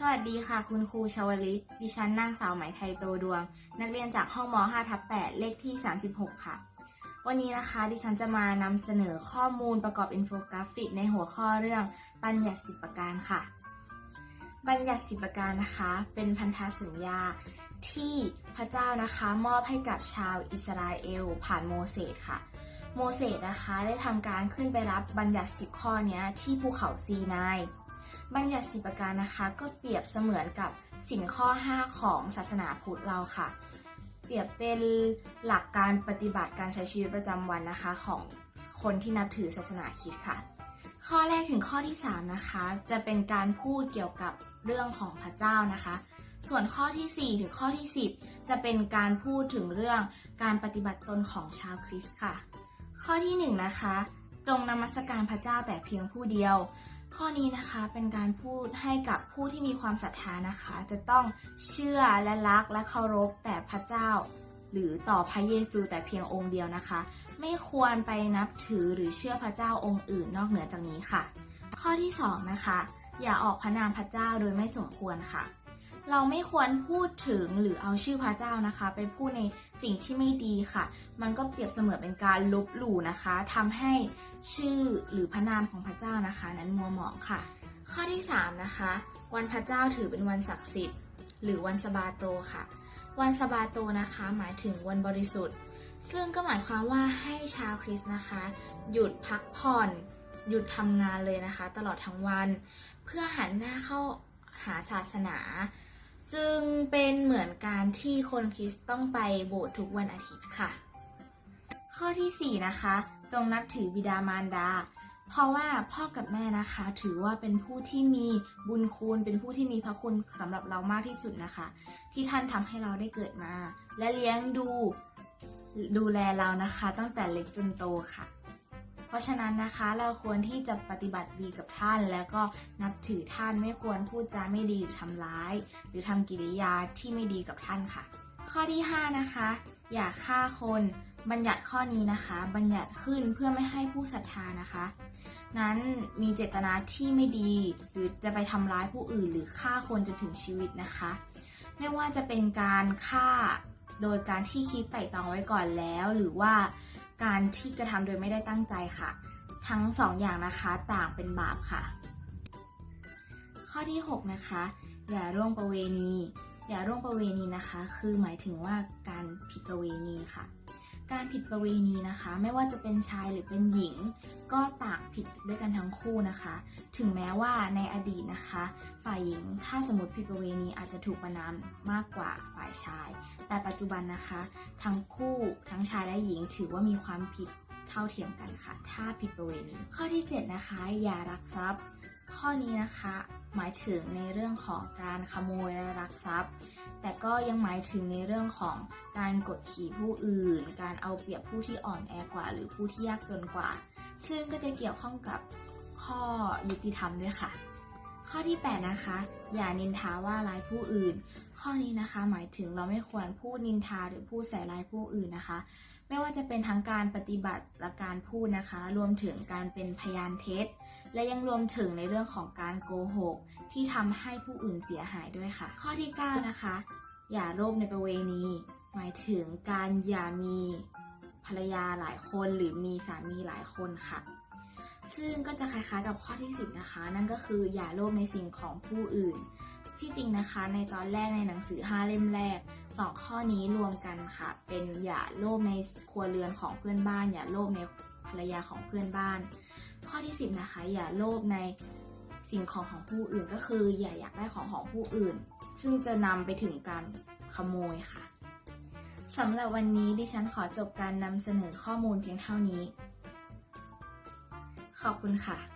สวัสดีค่ะ คุณครูชวลิต ดิฉันนางสาวไหมไทยโตดวง นักเรียนจากห้องม5ทับ8เลขที่ 36 ค่ะ วันนี้นะคะ ดิฉันจะมานำเสนอข้อมูลประกอบอินโฟกราฟิก ในหัวข้อเรื่องบัญญัติสิบประการค่ะ บัญญัติสิบประการนะคะ เป็นพันธสัญญาที่พระเจ้านะคะมอบให้กับชาวอิสราเอล ผ่านโมเสสค่ะ โมเสสนะคะได้ทำการขึ้นไปรับบัญญัติสิบข้อนี้ที่ภูเขาซีนาย บัญญัติสิบประการนะคะ ก็เปรียบเสมือนกับสินข้อ 5 ของศาสนาพุทธเราค่ะ เปรียบเป็นหลักการปฏิบัติการใช้ชีวิตประจำวันนะคะ ของคนที่นับถือศาสนาคริสต์ค่ะ ข้อแรกถึงข้อที่ 3 นะคะ จะเป็นการพูดเกี่ยวกับเรื่องของพระเจ้านะคะ ส่วนข้อทีสี่4 ถึงข้อที่ 10 จะเป็นการพูดถึงเรื่องการปฏิบัติตนของชาวคริสต์ค่ะ ข้อที่ 1 นะคะ จงนมัสการพระเจ้าแต่เพียงผู้เดียว ข้อนี้นะคะเป็นการพูดให้กับผู้ที่มีความศรัทธานะคะ จะต้องเชื่อและรักและเคารพแต่พระเจ้า หรือต่อพระเยซูแต่เพียงองค์เดียวนะคะ ไม่ควรไปนับถือหรือเชื่อพระเจ้าองค์อื่นนอกเหนือจากนี้ค่ะ ข้อที่สองนะคะอย่าออกพระนามพระเจ้าโดยไม่สมควรค่ะ เราไม่ควรพูดถึงหรือเอาชื่อพระเจ้านะคะ ไปพูดในสิ่งที่ไม่ดีค่ะ มันก็เปรียบเสมือนเป็นการลบหลู่นะคะทำให้ชื่อหรือพระนามของพระเจ้านะคะ นั้นมัวหมองค่ะ ข้อที่3นะคะ วันพระเจ้าถือเป็นวันศักดิ์สิทธิ์ หรือวันสบาโตค่ะ วันสบาโตนะคะ หมายถึงวันบริสุทธิ์ ซึ่งก็หมายความว่าให้ชาวคริสต์นะคะ หยุดพักผ่อนหยุดทำงานเลยนะคะ ตลอดทั้งวัน เพื่อหันหน้าเข้าหาศาสนา จึงเป็นเหมือนการที่คนคริสต์ต้องไปโบสถ์ทุกวันอาทิตย์ค่ะ ข้อที่ 4 นะคะจงนับถือบิดามารดา เพราะว่าพ่อกับแม่นะคะ ถือว่าเป็นผู้ที่มีบุญคุณเป็นผู้ที่มีพระคุณสำหรับเรามากที่สุดนะคะ ที่ท่านทำให้เราได้เกิดมา และเลี้ยงดูดูแลเรานะคะ ตั้งแต่เล็กจนโตค่ะ เพราะฉะนั้นนะคะเราควรที่จะปฏิบัติดีกับท่าน แล้วก็นับถือท่านไม่ควรพูดจาไม่ดีหรือทำร้าย หรือทำกิริยาที่ไม่ดีกับท่านค่ะ ข้อที่ 5 นะคะ อย่าฆ่าคนบัญญัติข้อนี้นะคะ บัญญัติขึ้นเพื่อไม่ให้ผู้ศรัทธานะคะ นั้นมีเจตนาที่ไม่ดี หรือจะไปทำร้ายผู้อื่น หรือฆ่าคนจนถึงชีวิตนะคะ ไม่ว่าจะเป็นการฆ่าโดยการที่คิดไต่ตรองไว้ก่อนแล้ว หรือว่า การที่กระทำโดยไม่ได้ตั้งใจค่ะ ทั้งสองอย่างนะคะต่างเป็นบาปค่ะ ข้อที่ 6 นะคะ อย่าร่วงประเวณี อย่าร่วงประเวณีนะคะ คือหมายถึงว่าการผิดประเวณีค่ะ การผิดประเวณีนะคะ ไม่ว่าจะเป็นชายหรือเป็นหญิง ก็ต่างผิดด้วยกันทั้งคู่นะคะ ถึงแม้ว่าในอดีตนะคะ ฝ่ายหญิงถ้าสมมติผิดประเวณีอาจจะถูกประนามมากกว่าฝ่ายชาย แต่ปัจจุบันนะคะ ทั้งคู่ทั้งชายและหญิงถือว่ามีความผิดเท่าเทียมกันค่ะ ถ้าผิดประเวณี ข้อที่ 7 นะคะ อย่ารักทรัพย์ ข้อนี้นะคะหมายถึงในเรื่องของการขโมยและรักทรัพย์ แต่ก็ยังหมายถึงในเรื่องของการกดขี่ผู้อื่น การเอาเปรียบผู้ที่อ่อนแอกว่า หรือผู้ที่ยากจนกว่า ซึ่งก็จะเกี่ยวข้องกับข้อยุติธรรมด้วยค่ะ ข้อที่ 8 นะคะ อย่านินทาว่าร้ายผู้อื่น ข้อนี้นะคะหมายถึงเราไม่ควรพูดนินทาหรือพูดใส่ร้ายผู้อื่นนะคะ ไม่ว่าจะเป็นทั้งการปฏิบัติและการพูดนะคะ รวมถึงการเป็นพยานเท็จ และยังรวมถึงในเรื่องของการโกหก ที่ทำให้ผู้อื่นเสียหายด้วยค่ะ ข้อที่ 9 นะคะ อย่าโลภในประเวณี หมายถึงการอย่ามีภรรยาหลายคนหรือมีสามีหลายคนค่ะ ซึ่งก็จะคล้ายๆกับข้อที่ 10 นะคะ นั่นก็คืออย่าโลภในสิ่งของผู้อื่น ที่จริงนะคะในตอนแรกในหนังสือ 5 เล่มแรก สองข้อนี้รวมกันค่ะ เป็นอย่าโลภในครัวเรือนของเพื่อนบ้าน อย่าโลภในภรรยาของเพื่อนบ้าน ข้อที่ 10 นะคะ อย่าโลภในสิ่งของของผู้อื่นก็คือ อย่าอยากได้ของของผู้อื่น ซึ่งจะนำไปถึงการขโมยค่ะสำหรับวันนี้ดิฉันขอจบการนำเสนอข้อมูลเพียงเท่านี้ ขอบคุณค่ะ